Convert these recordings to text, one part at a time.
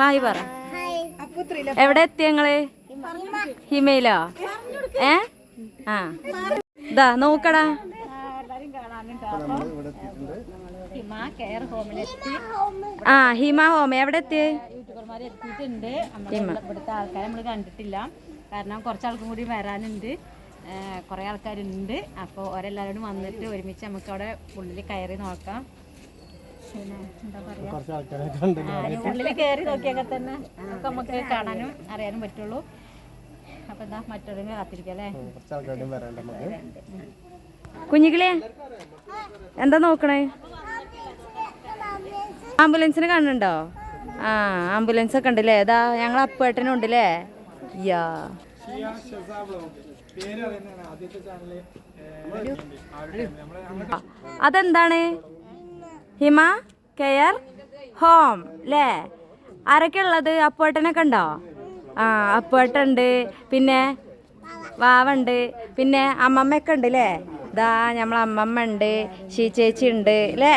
Hi പറ. എവിടെ എത്തി ഞങ്ങൾ ഹിമയിലോ? ഏ? ആ. ഇതാ നോക്കടാ. ആ ഹിമ ഹോമ. എവിടെ എത്തി യൂട്യൂബർമാർ എത്തിയിട്ടുണ്ട് ഇവിടുത്തെ ആൾക്കാരെ നമ്മൾ കണ്ടിട്ടില്ല കാരണം കുറച്ച് ആൾക്കും കൂടി വരാനുണ്ട്. കുറേ ആൾക്കാരുണ്ട്. അപ്പോൾ ഓരെല്ലാവരോടും വന്നിട്ട് ഒരുമിച്ച് നമുക്ക് അവിടെ ഉള്ളിൽ കയറി നോക്കാം. ഉള്ളിൽ കയറി നോക്കിയൊക്കെ തന്നെ നമുക്ക് നമുക്ക് കാണാനും അറിയാനും പറ്റുള്ളൂ. അപ്പോൾ എന്താ മറ്റൊരു കാത്തിരിക്കാം അല്ലേ? കുഞ്ഞിക്കിളിയെ എന്താ നോക്കണേ? ആംബുലൻസിനെ കാണുന്നുണ്ടോ? ആ ആംബുലൻസ് ഒക്കെ ഉണ്ടല്ലേ? ഏതാ ഞങ്ങൾ അപ്പേട്ടനും ഉണ്ടല്ലേ യാ. അതെന്താണ്? ഹിമ കെയർ ഹോം അല്ലേ ആരൊക്കെ ഉള്ളത്? അപ്പേട്ടനൊക്കെ ഉണ്ടോ? ആ അപ്പേട്ടുണ്ട് പിന്നെ വാവുണ്ട്. പിന്നെ അമ്മമ്മയൊക്കെ ഉണ്ട് അല്ലേ ഇതാ നമ്മളെ അമ്മമ്മ ഉണ്ട്. ഷീ ചേച്ചി ഉണ്ട് അല്ലേ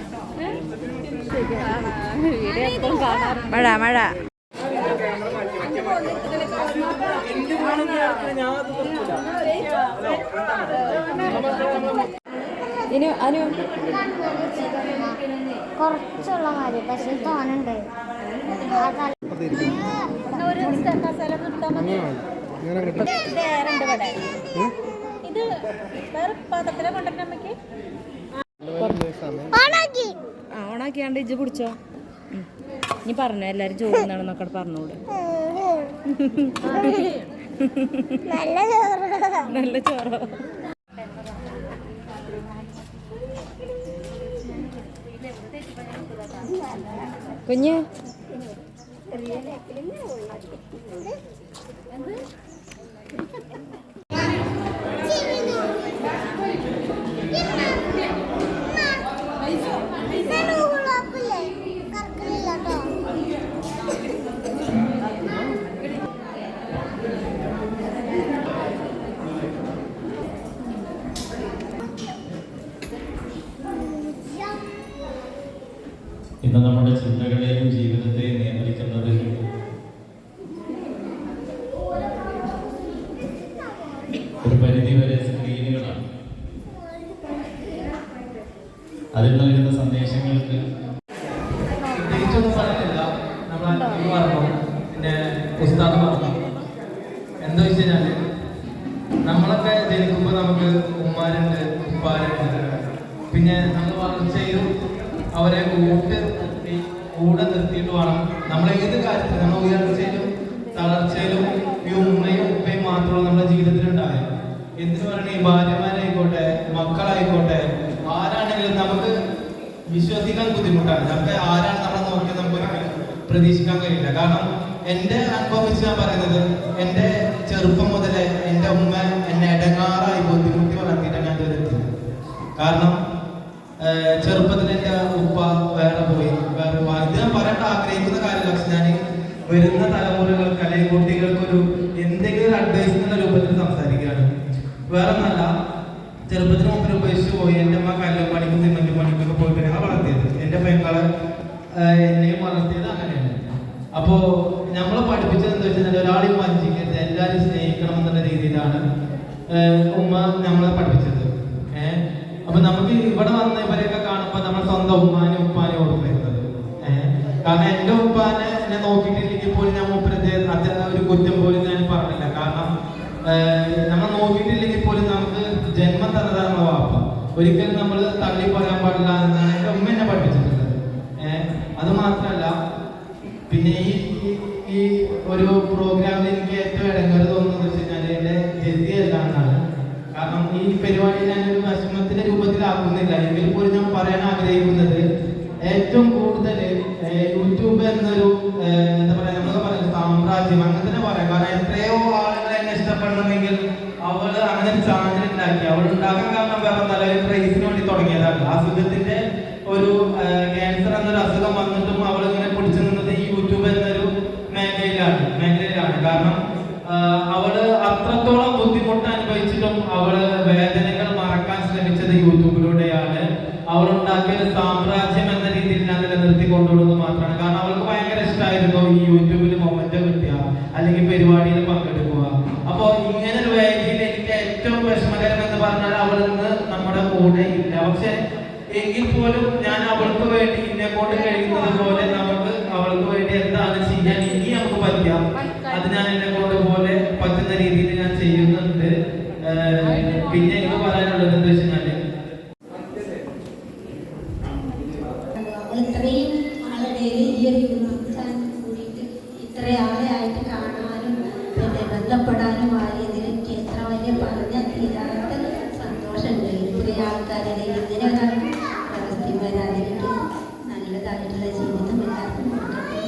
മഴ മഴ. ഇനി അനു. കുറച്ചുള്ള മതി പക്ഷെ തോന്നുന്നുണ്ട്. ഇത് വേറെ പാത്രത്തിലെ കൊണ്ടുവരണം നമുക്ക് ആ ഓണാക്കിയാണ്ട് ഇജ്ജ് പിടിച്ചോ ഉം. നീ പറഞ്ഞു എല്ലാരും ചോറുന്നാണെന്നൊക്കെ പറഞ്ഞോളൂ നല്ല ചോറോ? കുഞ്ഞ്? ഇന്ന് നമ്മുടെ ചിന്തകളെയും ജീവിതത്തെയും നിയന്ത്രിക്കുന്നത് ഒരു പരിധിവരെ സ്ക്രീനുകളാണ് അതിൽ നൽകുന്ന സന്ദേശങ്ങൾക്ക് പ്രത്യേകിച്ചൊന്നും പറയുന്നില്ല നമ്മൾ അൻപത് പറഞ്ഞു. പിന്നെ ഉസ്താദ് പറഞ്ഞു. എന്താ വെച്ച് കഴിഞ്ഞാൽ നമ്മളൊക്കെ ജനിക്കുമ്പോൾ നമുക്ക് ഉമ്മാരുണ്ട് ഉപ്പാരുണ്ട്. പിന്നെ നമ്മൾ വളർച്ചയിലും അവരെ കൂട്ട് നിർത്തി കൂടെ നിർത്തിയിട്ട് വേണം. നമ്മൾ ഏത് കാര്യത്തിൽ നമ്മൾ ഉയർച്ചയിലും തളർച്ചയിലും ഈ ഉമ്മയും ഉപ്പയും മാത്രമേ നമ്മുടെ ജീവിതത്തിൽ ഉണ്ടായത് എന്തിനു പറയണേ? ഭാര്യമാരായിക്കോട്ടെ മക്കളായിക്കോട്ടെ ആരാണെങ്കിലും നമുക്ക് വിശ്വസിക്കാൻ ബുദ്ധിമുട്ടാണ്. നമുക്ക് ആരാണ് നമ്മളെ നോക്കിയത് നമുക്ക് പ്രതീക്ഷിക്കാൻ കഴിയില്ല. കാരണം എന്റെ അനുഭവം വെച്ച് ഞാൻ പറയുന്നത് എന്റെ ചെറുപ്പം മുതലേ എന്റെ ഉമ്മ എന്നെ ഇടങ്ങാറായി ബുദ്ധിമുട്ടി വളർത്തിയിട്ടാണ് ഞാൻ ഇതുവരെ കാരണം ചെറുപ്പത്തിൽ എന്റെ ഉപ്പ വേറെ പോയി വേറെ പോയി. ഇത് ഞാൻ പറയേണ്ട ആഗ്രഹിക്കുന്ന കാര്യമല്ല പക്ഷെ ഞാൻ വരുന്ന തലമുറകൾക്ക് അല്ലെങ്കിൽ കുട്ടികൾക്കൊരു എന്തെങ്കിലും അഡ്വൈസ് എന്ന രൂപത്തിൽ സംസാരിക്കുകയാണ്. വേറെ നല്ല ചെറുപ്പത്തിന് മുമ്പിൽ ഉപയോഗിച്ച് പോയി. എന്റെ അമ്മ കല്ലും പണിക്കും സിമന്റും പണിക്കൊക്കെ പോയിട്ട് ഞാൻ വളർത്തിയത്. എന്റെ പെങ്ങളെ എന്നെയും വളർത്തിയത് അങ്ങനെയാണ്. അപ്പോ നമ്മളെ പഠിപ്പിച്ചത് എന്താ വെച്ചാൽ ഒരാളെയും വഞ്ചിക്കരുത് എല്ലാവരും സ്നേഹിക്കണം എന്നുള്ള രീതിയിലാണ് ഉമ്മ നമ്മളെ പഠിപ്പിച്ചത്. ഏഹ് അപ്പൊ നമുക്ക് ഇവിടെ വന്ന ഇവരെയൊക്കെ കാണുമ്പോൾ നമ്മൾ സ്വന്തം ഉമ്മാനും ഉപ്പാനും കാരണം എന്റെ ഉപ്പാനെ എന്നെ നോക്കിയിട്ടില്ലെങ്കിൽ പോലും ഞാൻ മൂപ്പരത്തെ ഒരു കുറ്റം പോലും ഞാൻ പറഞ്ഞില്ല. കാരണം നമ്മൾ നോക്കിയിട്ടില്ലെങ്കിൽ പോലും നമുക്ക് ജന്മം തന്നതാണ് വാപ്പ. ഒരിക്കലും നമ്മൾ തള്ളി പറയാൻ പാടില്ല എന്നാണ് എന്റെ ഉമ്മ എന്നെ പഠിപ്പിച്ചിട്ടുള്ളത്. അത് മാത്രമല്ല പിന്നെ ഈ ഈ ഒരു പ്രോഗ്രാമിൽ എനിക്ക് ഏറ്റവും ഇടങ്ങേറ് തോന്നുന്നത് വെച്ച് കഴിഞ്ഞാൽ എന്റെ ജെതി അല്ലാന്നാണ് കാരണം ഈ പരിപാടി ഞാൻ ഒരു വിഷമത്തിന്റെ രൂപത്തിലാക്കുന്നില്ല. എങ്കിൽ പോലും ഞാൻ പറയാൻ ആഗ്രഹിക്കുന്നത് ഏറ്റവും കഴിഞ്ഞാൽ എന്നൊരു എന്താ പറയാ നമ്മളെ പറയുന്നത് സാമ്രാജ്യം അങ്ങനെ തന്നെ പറയാം. കാരണം എത്രയോ ആളുകൾ എന്നെ ഇഷ്ടപ്പെടണമെങ്കിൽ അവൾ അങ്ങനെ ഒരു ചാനൽ ഉണ്ടാക്കി. അവൾ ഉണ്ടാക്കാൻ കാരണം വേറെ നല്ല പ്രൈസിന് വേണ്ടി തുടങ്ങിയതാണ്. അസുഖത്തിന്റെ ഒരു ക്യാൻസർ എന്നൊരു അസുഖം വന്നിട്ടും അവൾ ഇങ്ങനെ പിടിച്ചു നിന്നത് ഈ യൂട്യൂബ് എന്നൊരു മേഖലയിലാണ്. മേഖലയിലാണ്. കാരണം അവൾ അവൾ അത്രത്തോളം ബുദ്ധിമുട്ട് അനുഭവിച്ചിട്ടും അവൾ വേദനകൾ മറക്കാൻ ശ്രമിച്ചത് യൂട്യൂബിലൂടെയാണ് അവൾ ഉണ്ടാക്കിയ ഒരു സാമ്രാജ്യം എന്ന രീതിയിൽ ഞാൻ നിലനിർത്തി കൊണ്ടുപോകുന്നത് മാത്രമാണ് കാരണം അവൾക്ക് ഭയങ്കര ഇഷ്ടമായിരുന്നു ഈ യൂട്യൂബിൽ മൊമെന്റ് കിട്ടുക അല്ലെങ്കിൽ പരിപാടിയിൽ പങ്കെടുക്കുക. അപ്പൊ ഇങ്ങനെ ഒരു വേദിയിൽ എനിക്ക് ഏറ്റവും വിഷമകരം എന്ന് പറഞ്ഞാൽ അവൾ ഇന്ന് നമ്മുടെ കൂടെ ഇല്ല. പക്ഷെ എങ്കിൽ പോലും ഞാൻ അവൾക്ക് വേണ്ടി എന്നെ കൊണ്ട് കഴിയുന്നത് പോലെ നമുക്ക് അവൾക്ക് വേണ്ടി എന്താണ് ചെയ്യാൻ ഇനി നമുക്ക് പറ്റാം അത് ഞാൻ എന്നെ കൊണ്ട് പോലെ പറ്റുന്ന രീതിയിൽ ഞാൻ ചെയ്യുന്നുണ്ട്. പിന്നെ എനിക്ക് പറയാനുള്ളത് എന്താ അവൾ ഇത്രയും ആളുടെ ഈ ഒരു ആളെയായിട്ട് കാണാനും പിന്നെ ബന്ധപ്പെടാനും ആയതിൽ എനിക്ക് എത്ര വലിയ പറഞ്ഞ തീരാത്ത സന്തോഷമുണ്ട് ഇത്രയും ആൾക്കാരുടെ ഇതിനെ ഒരാൾക്ക് വ്യവസ്ഥ വരാതിരിക്കും നല്ലതായിട്ടുള്ള ജീവിതം എല്ലാവർക്കും കൊടുക്കട്ടെ.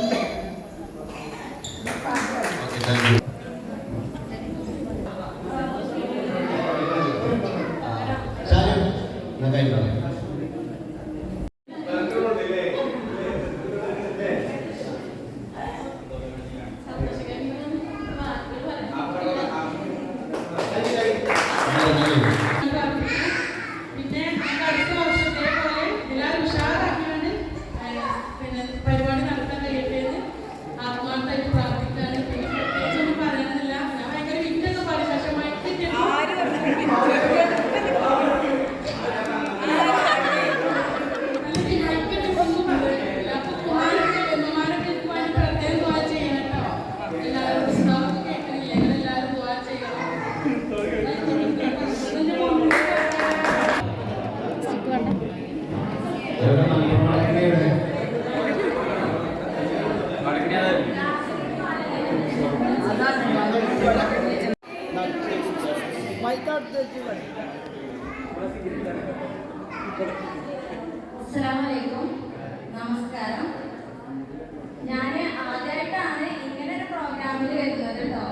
പിന്നെ നമുക്ക് അടുത്ത വർഷം ഇതേപോലെ എല്ലാവരും ഉഷാറാക്കിയാണ് പിന്നെ പരിപാടി നടത്താൻ കഴിയട്ടെ എന്ന് ആത്മാർത്ഥമായിട്ട് പ്രാർത്ഥിക്കാണ് പിന്നെ പ്രത്യേകിച്ചൊന്നും പറയാനില്ല ഞാൻ ഭയങ്കര വിറ്റൊക്കെ പറയും പക്ഷെ മൈക്കിന്റെ അല്ലെങ്കിൽ മൈക്കിന്റെ ഒന്നും പറയുന്നില്ല അപ്പൊ കുമാരൊക്കെ കുമാരൊക്കെ എനിക്ക് വേണ്ടി പ്രത്യേകം ദുആ ചെയ്യണം കേട്ടോ എല്ലാവരും പുസ്തകം കേൾക്കണില്ല എല്ലാവരും ദുആ ചെയ്യണം അതിന്റെ മുമ്പിൽ അസ്സലാമലൈക്കും നമസ്കാരം. ഞാൻ ആദ്യമായിട്ടാണ് ഇങ്ങനെ ഒരു പ്രോഗ്രാമിൽ വരുന്നത് കേട്ടോ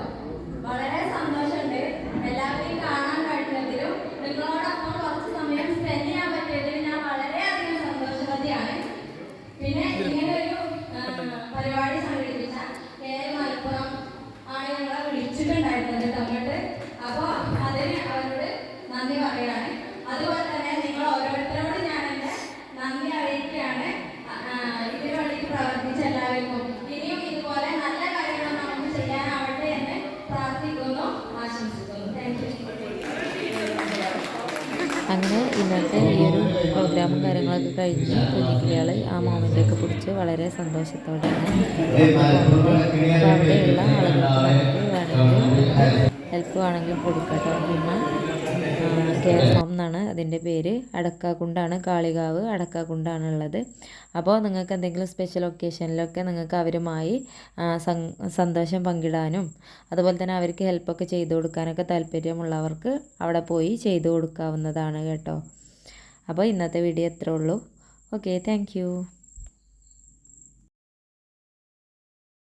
വളരെ സന്തോഷമുണ്ട് എല്ലാവരെയും കാണാൻ കഴിഞ്ഞതിലും നിങ്ങളോടൊപ്പം കുറച്ച് സമയം സ്പെൻഡ് ചെയ്യാൻ പറ്റിയതിൽ ഞാൻ വളരെയധികം സന്തോഷവതിയാണ് പിന്നെ ഇങ്ങനെ ഒരു പരിപാടി സംഘടിപ്പിച്ച കെ എൽ മലപ്പുറം ആണ് ഞങ്ങളെ വിളിച്ചിട്ടുണ്ടായിരുന്നത് കേട്ടോ അങ്ങോട്ട് അപ്പോൾ അതിന് അവരോട് നന്ദി പറയാണ് അതുപോലെ തന്നെ നിങ്ങൾ ഓരോരുത്തരോട് ഞാൻ എന്റെ നന്ദി അറിയിക്കുകയാണ് ആ, ആ, ഇതിനു വേണ്ടിയിട്ട് പ്രവർത്തിച്ച എല്ലാവർക്കും ഇനിയും ഇതുപോലെ നല്ല കാര്യങ്ങൾ നമുക്ക് ചെയ്യാനാവട്ടെ എന്ന് പ്രാർത്ഥിക്കുന്നു ആശംസിക്കുന്നു താങ്ക് യു അങ്ങനെ ഇന്നത്തെ ഈ ഒരു പ്രോഗ്രാമും കാര്യങ്ങളൊക്കെ കഴിഞ്ഞ് കുഞ്ഞിക്കിളികൾ ആ മോമെന്റൊക്കെ പിടിച്ച് വളരെ സന്തോഷത്തോടെയാണ് അവിടെയുള്ള ആളുകൾക്ക് നമുക്ക് വേണമെങ്കിൽ ഹെൽപ്പ് വേണമെങ്കിൽ കൊടുക്കട്ടോ പിന്നെ ഹോം എന്നാണ് അതിന്റെ പേര്. അടക്കാക്കുണ്ടാണ് കാളികാവ് അടക്കാക്കുണ്ടാണ് ഉള്ളത് അപ്പോൾ നിങ്ങൾക്ക് എന്തെങ്കിലും സ്പെഷ്യൽ ഒക്കേഷനിലൊക്കെ നിങ്ങൾക്ക് അവരുമായി സന്തോഷം പങ്കിടാനും അതുപോലെ തന്നെ അവർക്ക് ഹെൽപ്പൊക്കെ ചെയ്തു കൊടുക്കാനൊക്കെ താല്പര്യമുള്ളവർക്ക് അവിടെ പോയി ചെയ്തു കൊടുക്കാവുന്നതാണ് കേട്ടോ. അപ്പോൾ ഇന്നത്തെ വീഡിയോ എത്ര ഉള്ളൂ. Okay thank